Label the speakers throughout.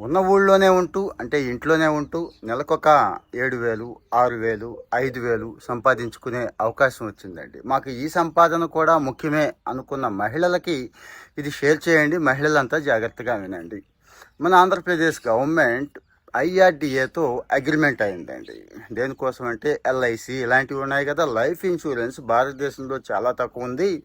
Speaker 1: ఉన్న ఊళ్ళోనే ఉంటూ అంటే ఇంట్లోనే ఉంటూ నెలకొక ఏడు వేలు ఆరు వేలు ఐదు వేలు సంపాదించుకునే అవకాశం వచ్చిందండి. మాకు ఈ సంపాదన కూడా ముఖ్యమే అనుకున్న మహిళలకి ఇది షేర్ చేయండి మహిళలంతా జాగ్రత్తగా వినండి. మన ఆంధ్రప్రదేశ్ గవర్నమెంట్ ఐఆర్డిఏతో అగ్రిమెంట్ అయిందండి. దేనికోసం అంటే ఎల్ఐసి ఇలాంటివి ఉన్నాయి కదా. లైఫ్ ఇన్సూరెన్స్ భారతదేశంలో చాలా తక్కువ ఉంది.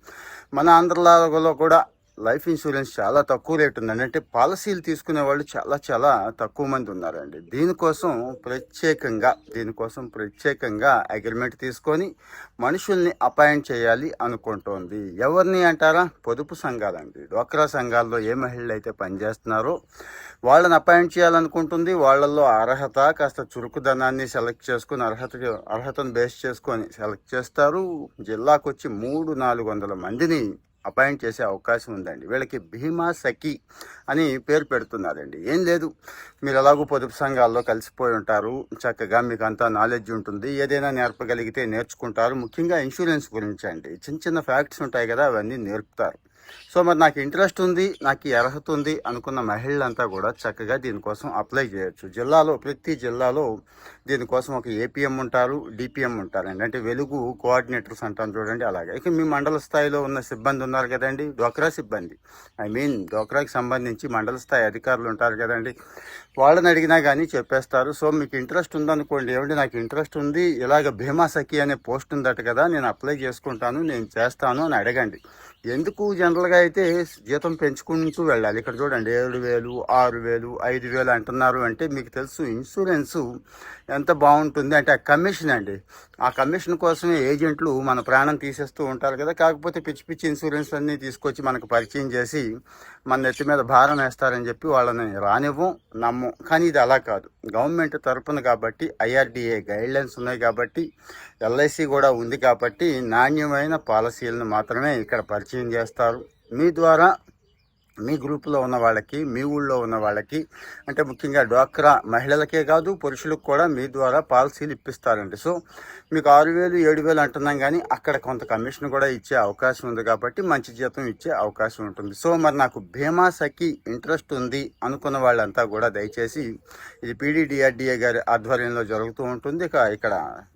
Speaker 1: మన ఆంధ్రలో కూడా లైఫ్ ఇన్సూరెన్స్ చాలా తక్కువ రేట్ ఉందండి. అంటే పాలసీలు తీసుకునే వాళ్ళు చాలా చాలా తక్కువ మంది ఉన్నారండి. దీనికోసం ప్రత్యేకంగా దీనికోసం ప్రత్యేకంగా అగ్రిమెంట్ తీసుకొని మనుషుల్ని అపాయింట్ చేయాలి అనుకుంటోంది. ఎవరిని అంటారా? పొదుపు సంఘాలండి. డ్వాక్రా సంఘాల్లో ఏ మహిళలు అయితే పనిచేస్తున్నారో వాళ్ళని అపాయింట్ చేయాలనుకుంటుంది. వాళ్ళల్లో అర్హత కాస్త చురుకుదనాన్ని సెలెక్ట్ చేసుకుని అర్హత అర్హతను బేస్ చేసుకొని సెలెక్ట్ చేస్తారు. జిల్లాకు వచ్చి మూడు నాలుగు వందల మందిని అపాయింట్ చేసే అవకాశం ఉందండి. వీళ్ళకి భీమా సఖి అని పేరు పెడుతున్నారండి. ఏం లేదు. మీరు ఎలాగో పొదుపు సంఘాల్లో కలిసిపోయి ఉంటారు. చక్కగా మీకు అంతా నాలెడ్జ్ ఉంటుంది. ఏదైనా నేర్పగలిగితే నేర్చుకుంటారు. ముఖ్యంగా ఇన్సూరెన్స్ గురించి అండి. చిన్న చిన్న ఫ్యాక్ట్స్ ఉంటాయి కదా అవన్నీ నేర్పుతారు. సో మరి నాకు ఇంట్రెస్ట్ ఉంది నాకు ఈ అర్హత ఉంది అనుకున్న మహిళలంతా కూడా చక్కగా దీనికోసం అప్లై చేయొచ్చు. జిల్లాలో ప్రతి జిల్లాలో దీనికోసం ఒక ఏపీఎం ఉంటారు డిపిఎం ఉంటారండి. అంటే వెలుగు కోఆర్డినేటర్స్ అంటాను చూడండి అలాగే. ఇక మీ మండల స్థాయిలో ఉన్న సిబ్బంది ఉన్నారు కదండి డోక్రా సిబ్బంది. ఐ మీన్ డోక్రాకి సంబంధించి మండల స్థాయి అధికారులు ఉంటారు కదండి. వాళ్ళని అడిగినా కానీ చెప్పేస్తారు. సో మీకు ఇంట్రెస్ట్ ఉందనుకోండి ఏమంటే నాకు ఇంట్రెస్ట్ ఉంది ఇలాగ భీమా సఖి అనే పోస్ట్ ఉందట కదా నేను అప్లై చేసుకుంటాను నేను చేస్తాను అని అడగండి. ఎందుకు జనరల్గా అయితే జీతం పెంచుకుంటూ వెళ్ళాలి. ఇక్కడ చూడండి ఏడు వేలు ఆరు వేలు ఐదు వేలు అంటున్నారు అంటే మీకు తెలుసు ఇన్సూరెన్స్ ఎంత బాగుంటుంది అంటే ఆ కమిషన్ అండి. ఆ కమిషన్ కోసమే ఏజెంట్లు మన ప్రాణం తీసేస్తూ ఉంటారు కదా. కాకపోతే పిచ్చి పిచ్చి ఇన్సూరెన్స్ అన్నీ తీసుకొచ్చి మనకు పరిచయం చేసి మన నెత్తి మీద భారం వేస్తారని చెప్పి వాళ్ళని రానివ్వం నమ్మం. కానీ ఇది అలా కాదు. గవర్నమెంట్ తరపున కాబట్టి ఐఆర్డిఏ గైడ్లైన్స్ ఉన్నాయి కాబట్టి ఎల్ఐసి కూడా ఉంది కాబట్టి నాణ్యమైన పాలసీలను మాత్రమే ఇక్కడ పరిచయం చేస్తారు. మీ ద్వారా మీ గ్రూపులో ఉన్న వాళ్ళకి మీ ఊళ్ళో ఉన్న వాళ్ళకి అంటే ముఖ్యంగా డ్వాక్రా మహిళలకే కాదు పురుషులకు కూడా మీ ద్వారా పాలసీలు ఇప్పిస్తారండి. సో మీకు ఆరు వేలు ఏడు వేలు అంటున్నాం కానీ అక్కడ కొంత కమిషన్ కూడా ఇచ్చే అవకాశం ఉంది కాబట్టి మంచి జీతం ఇచ్చే అవకాశం ఉంటుంది. సో మరి నాకు భీమా సఖి ఇంట్రెస్ట్ ఉంది అనుకున్న వాళ్ళంతా కూడా దయచేసి ఇది పీడీడీఆర్డీఏ గారి ఆధ్వర్యంలో జరుగుతూ ఉంటుంది. ఇక ఇక్కడ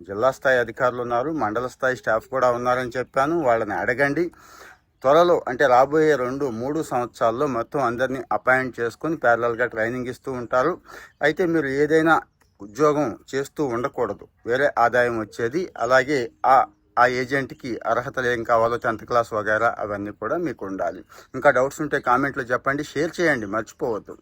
Speaker 1: జిల్లా స్థాయి అధికారులు ఉన్నారు మండల స్థాయి స్టాఫ్ కూడా ఉన్నారని చెప్పాను. వాళ్ళని అడగండి. త్వరలో అంటే రాబోయే రెండు మూడు సంవత్సరాల్లో మొత్తం అందరినీ అపాయింట్ చేసుకొని ప్యారలల్గా ట్రైనింగ్ ఇస్తూ ఉంటారు. అయితే మీరు ఏదైనా ఉద్యోగం చేస్తూ ఉండకూడదు. వేరే ఆదాయం వచ్చేది. అలాగే ఆ ఆ ఏజెంట్కి అర్హతలు ఏం కావాలో టెన్త్ క్లాస్ వగైరా అవన్నీ కూడా మీకు ఉండాలి. ఇంకా డౌట్స్ ఉంటే కామెంట్లో చెప్పండి. షేర్ చేయండి. మర్చిపోవద్దు.